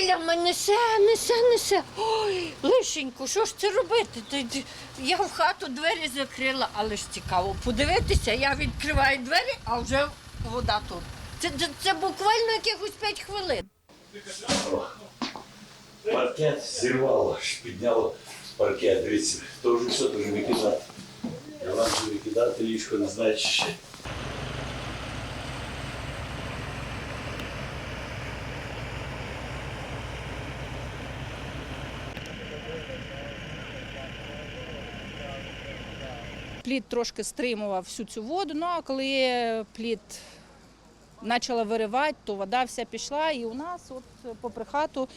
хвилями несе, несе, несе. Ой, лишенько, що ж це робити? Я в хату двері закрила, але ж цікаво подивитися. Я відкриваю двері, а вже вода тут. Це, це, це буквально якихось 5 хвилин. Паркет зірвало, підняло паркет. Дивіться, то вже все, вже викидати. Вам викидати ліжко не знаю, Плід трошки стримував всю цю воду. Ну а коли плід почала виривати, то вода вся пішла, і у нас, от попри хату,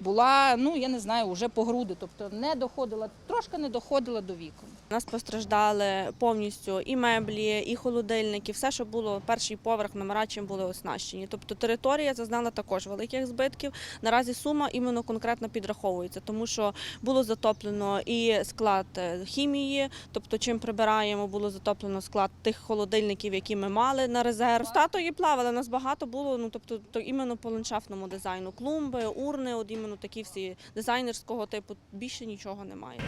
була, ну я не знаю, вже по груди, тобто не доходила, трошки не доходила до віку. У нас постраждали повністю і меблі, і холодильники, все, що було перший поверх номера, чим були оснащені. Тобто територія зазнала також великих збитків. Наразі сума іменно конкретно підраховується, тому що було затоплено і склад е, хімії, тобто чим прибираємо, було затоплено склад тих холодильників, які ми мали на резерв. Статуї плавали, нас багато було. Ну тобто, то іменно по ландшафтному дизайну. Клумби, урни, от іменно такі всі дизайнерського типу. Більше нічого немає.